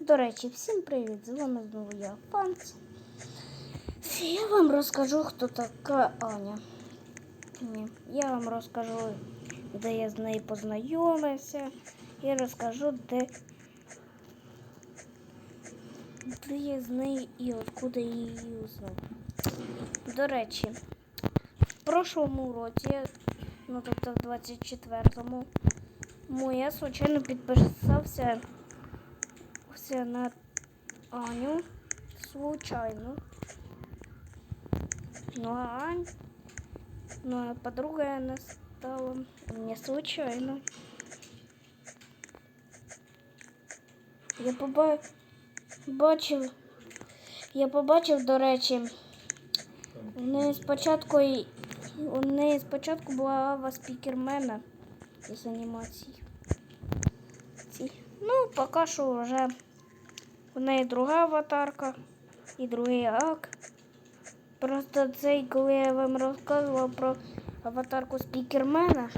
До речі, всім привіт! З вами знову я, Фанц. Я вам розкажу, хто така Аня. Ні, Я вам розкажу, де я з нею познайомився. І розкажу, де, де я з нею і откуда я її узнав. До речі, в прошлому році, ну тобто в 24-му, му я случайно підписався все на Аню случайно. Ну а Ань, ну а подруга она стала не случайно. Я поба... бачив, я побачив, до речі, у неї спочатку у неї спочатку була ава спікермена із анімацій. Ці. Ну, поки що вже у неї друга аватарка і другий ак. Просто цей, коли я вам розказувала про аватарку спікермена.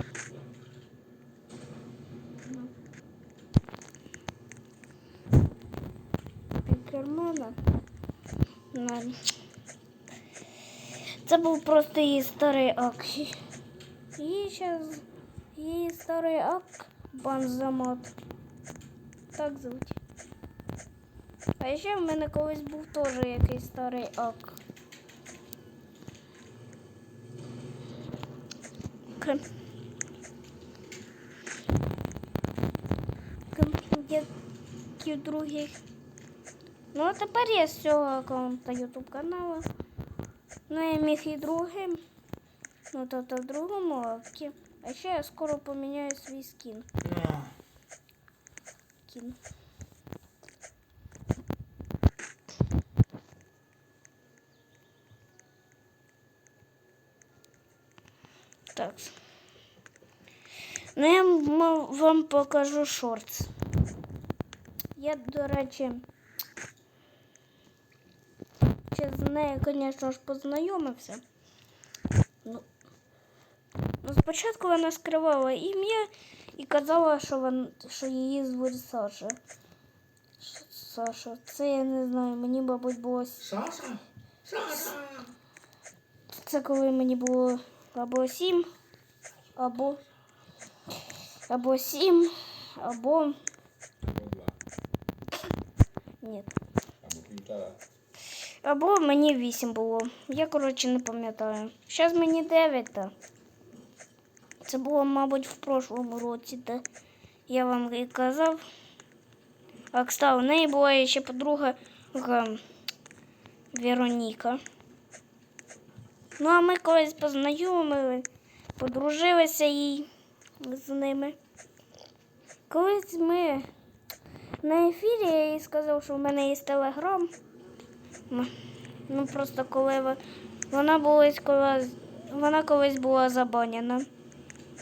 Спікермена. Це був просто її старий ак. І зараз її старий ак Банзамот. Так звуть. А ще в мене колись був теж якийсь старий ак. Як других. Ну, а тепер я з цього аккаунта YouTube каналу. Ну, я міг і другим. Ну, тобто в другому акті. А ще я скоро поміняю свій скін. Кін. Ну, я м- вам покажу шортс. Я, до речі, ще з нею, звісно ж, познайомився. Ну, ну, спочатку вона скривала ім'я і казала, що, вон, що її звуть Саша. Ш- Саша, це я не знаю, мені, мабуть, було с- Саша? Саша! Це коли мені було або сім, або, або сім, або. Ні. Або мені вісім було. Я, коротше, не пам'ятаю. Зараз мені дев'ять. Та. Це було, мабуть, в прошлому році, де я вам і казав. А кстати, у неї була ще подруга Вероніка. Ну, а ми колись познайомили, подружилися і з ними. Колись ми на ефірі я їй сказав, що в мене є телеграм. Ну просто коли вона була колись, вона колись була забанена.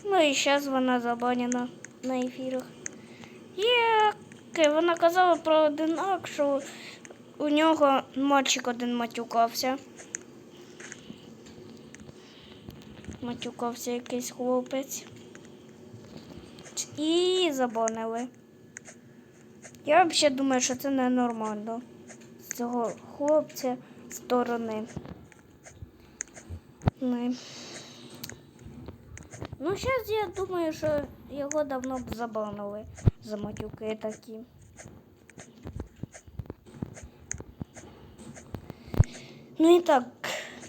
Ну і зараз вона забанена на ефірах. Є, вона казала про один акт, що у нього мальчик один матюкався. Матюкався якийсь хлопець. І забанили. Я взагалі думаю, що це ненормально з цього хлопця сторони. Ну, ну зараз я думаю, що його давно б забанили за матюки такі. Ну і так,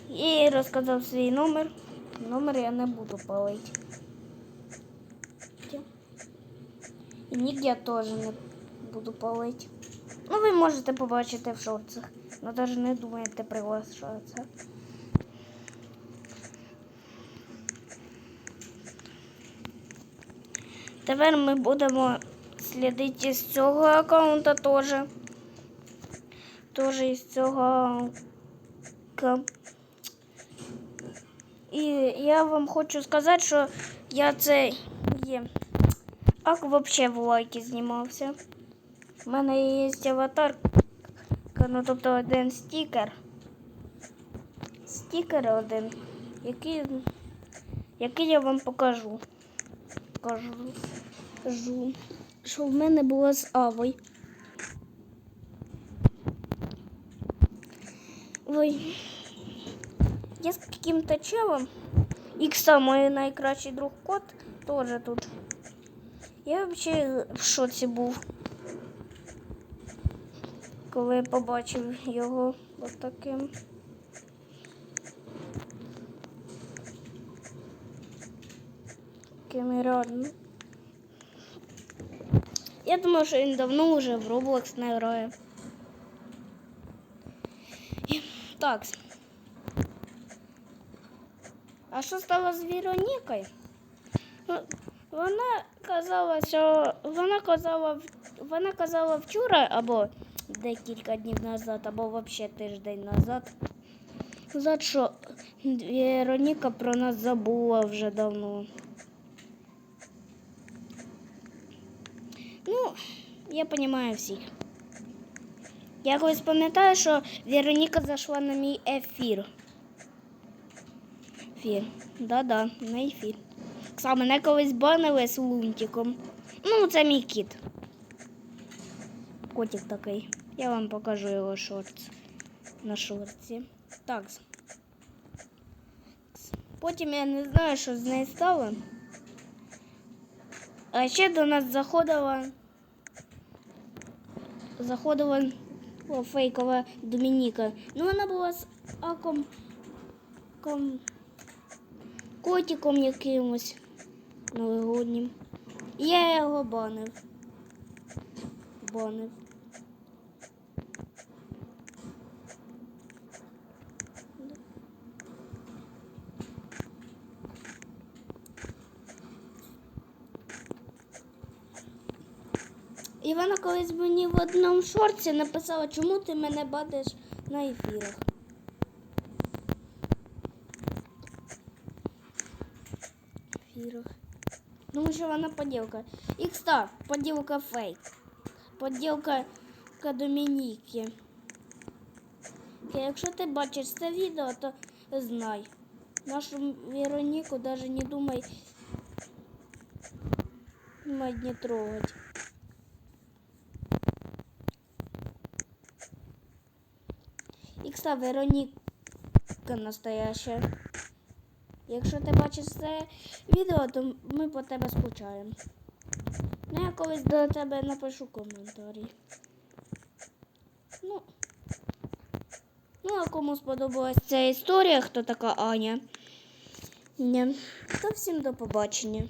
я їй розказав свій номер. Номер я не буду палити. Нік я теж не буду палити. Ну, ви можете побачити в шорцах. Ну, навіть не думаєте приглашатися. Тепер ми будемо слідити з цього аккаунта теж. Теж із цього. І я вам хочу сказати, що я цей є. Як взагалі в лайки знімався. У мене є аватар. Ну, тобто один стікер. Стікер один, який який я вам покажу. Покажу. Що в мене було з Авой? Ой. Я з яким-то челом. Ікса мой найкращий друг кот теж тут. Я взагалі в шоці був, коли побачив його отаким. Таким реально. Я думаю, що він давно вже в Roblox не грає. Так. А що стало з Веронікою? Ну, Вона казала, що вона казала, вона казала вчора або декілька днів назад, або взагалі тиждень назад. Назад, що Вероніка про нас забула вже давно. Ну, я розумію всіх. Я колись пам'ятаю, що Вероніка зайшла на мій ефір. Ефір. Да-да, на ефір. Саме мене колись банили з лунтиком. Ну, це мій кіт. Котик такий. Я вам покажу його шорт на шорті. Так. Потім я не знаю, що з нею стало. А ще до нас заходила. Заходила о, фейкова Домініка. Ну, вона була з аком. Ком, котиком якимось Новогоднім. І я його банив. Банив. І вона колись мені в одному шорті написала, чому ти мене бадиш на ефірах. Ефірах. Тому що вона поділка. Ікста, поділка фейк. Поділка Домініки. Якщо ти бачиш це відео, то знай. Нашу Вероніку навіть не думай, думай не трогать. Ікса Вероніка настояща. Якщо ти бачиш це відео, то ми по тебе скучаємо. Ну, я колись до тебе напишу коментарі. Ну, ну а кому сподобалась ця історія, хто така Аня? Ні. То всім до побачення.